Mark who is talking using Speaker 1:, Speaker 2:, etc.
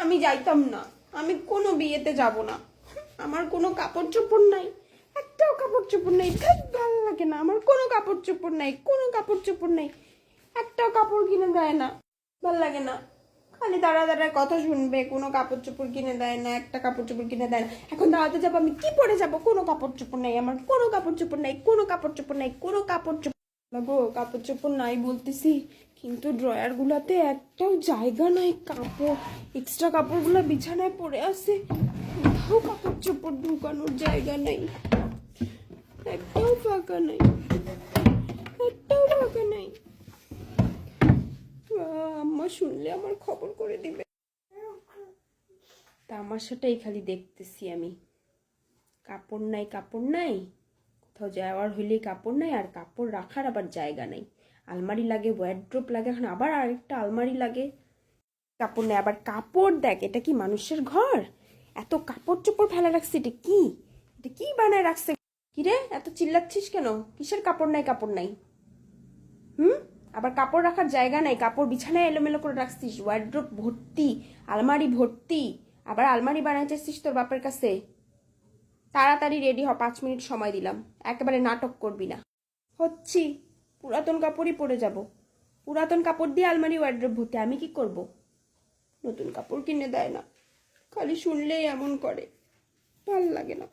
Speaker 1: আমি যাইতাম না। আমি কোনো বিয়েতে যাব না। আমার কোনো কাপড় চোপড় নাই। একটাও কাপড় চোপড় নেই। ধ্যাৎ, ভালো লাগে না। আমার কোনো কাপড় চোপড় নাই। কোনো কাপড় চোপড় নেই। একটাও কাপড় কিনে দেয় না। ভালো লাগে না। খালি দাঁড়া দাঁড়ায় কথা শুনবে। কোনো কাপড় চোপড় কিনে দেয় না। একটা কাপড় চোপড় কিনে দেয় না। এখন দাঁড়াতে যাব আমি কি পরে যাব? কোনো কাপড় চোপড় নেই। আমার কোনো কাপড় চোপড় নেই। কোনো কাপড় চোপড় নেই। কোনো কাপড় চোপড় গো কাপড় চোপড় নাই বলতেছি। কিন্তু ড্রয়ার গুলাতে একটাও জায়গা নাই, কাপড় এক্সট্রা কাপড়গুলো বিছানায় পড়ে আছে। কোথাও কাপড় চোপড় ঢুকানোর জায়গা নেই। একটাও ফাঁকা নেই। একটাও ফাঁকা নেই। আম্মা শুনলে আমার খবর করে দিবে। তামাশাটাই খালি দেখতেছি আমি। কাপড় নাই কাপড় নাই। কোথাও যাওয়ার হইলেই কাপড় নাই, আর কাপড় রাখার আবার জায়গা নাই। আলমারি লাগে ওয়ার্ড্রোপ লাগে, এখন আবার আরেকটা আলমারি লাগে। কাপড় নেয়, আবার কাপড় দেখ, এটা কি মানুষের ঘর? এত কাপড় চোপড় ফেলে রাখছে, এটা কি? এটা কি বানায় রাখছে? কিরে, এত চিল্লাচ্ছিস কেন? কিসের কাপড় নাই কাপড় নাই? হুম? আবার কাপড় রাখার জায়গা নাই, কাপড় বিছানায় এলোমেলো করে রাখছিস ওয়ার্ড্রোপ ভর্তি, আলমারি ভর্তি, আবার আলমারি বানাইতেছিস তোর বাপের কাছে। তাড়াতাড়ি রেডি হ, পাঁচ মিনিট সময় দিলাম, একেবারে নাটক করবি না। হচ্ছি। পুরাতন কাপড়ই পরে যাব। পুরাতন কাপড় দিয়ে আলমারি ওয়ার্ড্রপ ভর্তি আমি কি করব? নতুন কাপড় কিনে দেয় না। খালি শুনলেই এমন করে। ভালো লাগে না।